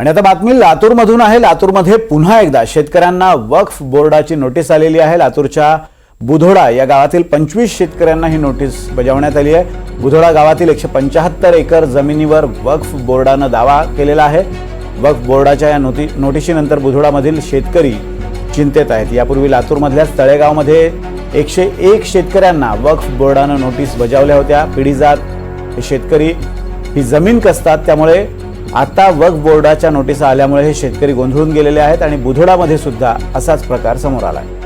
आणि आता बातमी लातूरमधून आहे. लातूरमध्ये पुन्हा एकदा शेतकऱ्यांना वक्फ बोर्डाची नोटीस आलेली आहे. लातूरच्या बुधोडा या गावातील पंचवीस शेतकऱ्यांना ही नोटीस बजावण्यात आली आहे. बुधोडा गावातील एकशे पंच्याहत्तर एकर जमिनीवर वक्फ बोर्डानं दावा केलेला आहे. वक्फ बोर्डाच्या या नोटी नोटिशीनंतर बुधोडामधील शेतकरी चिंतेत आहेत. यापूर्वी लातूरमधल्याच तळेगावमध्ये एकशे एक शेतकऱ्यांना वक्फ बोर्डानं नोटीस बजावल्या होत्या. पिढीजात हे शेतकरी ही जमीन कसतात त्यामुळे आता वक्फ बोर्डाच्या नोटिसा आल्यामुळे हे शेतकरी गोंधळून गेलेले आहेत आणि बुधोडामध्ये सुद्धा असाच प्रकार समोर आला आहे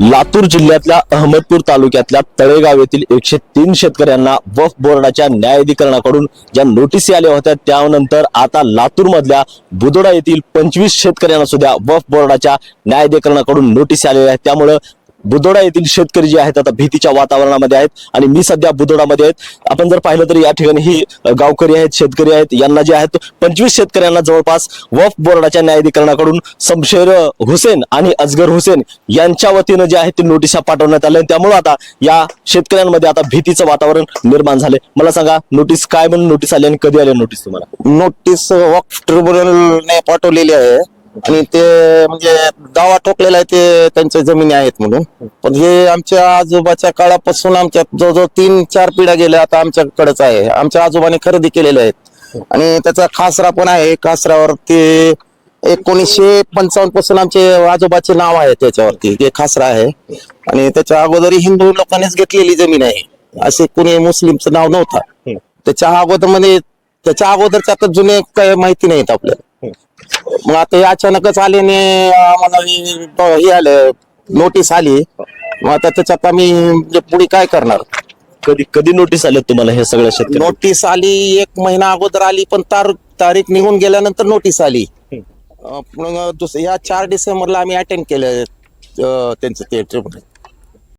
लातूर जिल्ह्यातल्या अहमदपूर तालुक्यातल्या तळेगाव येथील एकशे तीन शेतकऱ्यांना वक्फ बोर्डाच्या न्यायाधिकरणाकडून ज्या नोटीसी आल्या होत्या त्यानंतर आता लातूर मधल्या बुदोडा येथील पंचवीस शेतकऱ्यांना सुद्धा वक्फ बोर्डाच्या न्यायाधिकरणाकडून नोटीस आलेल्या आहेत. त्यामुळं बुदोडा येथील शेतकरी जे आहेत आता भीतीच्या वातावरणामध्ये आहेत आणि मी सध्या बुदोडामध्ये आहेत. आपण जर पाहिलं तर या ठिकाणी ही गावकरी आहेत शेतकरी आहेत यांना जे आहेत पंचवीस शेतकऱ्यांना जवळपास वफ बोर्डाच्या न्यायाधिकरणाकडून समशेर हुसेन आणि अजगर हुसेन यांच्या वतीनं जे आहे ते नोटिसा पाठवण्यात आल्या त्यामुळे आता या शेतकऱ्यांमध्ये आता भीतीचं वातावरण निर्माण झाले मला सांगा नोटीस काय म्हणून नोटीस आली आणि कधी आली नोटीस तुम्हाला? नोटीस वॉक ट्रिब्युनलने पाठवलेली आहे. आणि ते म्हणजे दावा ठोकलेला आहे ते त्यांच्या जमिनी आहेत म्हणून. पण हे आमच्या आजोबाच्या काळापासून आमच्या जवळजवळ तीन चार पिढ्या गेल्या आता आमच्याकडेच आहे. आमच्या आजोबाने खरेदी केलेले आहेत. आणि त्याचा खासरा पण आहे. खासरावर ते एकोणीसशे पंचावन्नपासून आमचे आजोबाचे नाव आहे त्याच्यावरती. ते खासरा आहे. आणि त्याच्या अगोदर हिंदू लोकांनीच घेतलेली जमीन आहे. असे कोणी मुस्लिमचं नाव नव्हता. त्याच्या अगोदरमध्ये त्याच्या अगोदरच्या आता जुने काय माहिती नाहीत आपल्याला. मग आता हे अचानकच आल्याने आम्हाला हे हे आलं नोटीस आली. मग आता त्याच्यात आम्ही म्हणजे पुढे काय करणार? कधी कधी नोटीस आले तुम्हाला हे सगळ्या शेतकरी नोटीस आली एक महिना अगोदर आली पण तार तारीख निघून गेल्यानंतर नोटीस आली. अं, मग दुसऱ्या ह्या चार डिसेंबरला आम्ही अटेंड केलं अं, त्यांचं ते tribunal.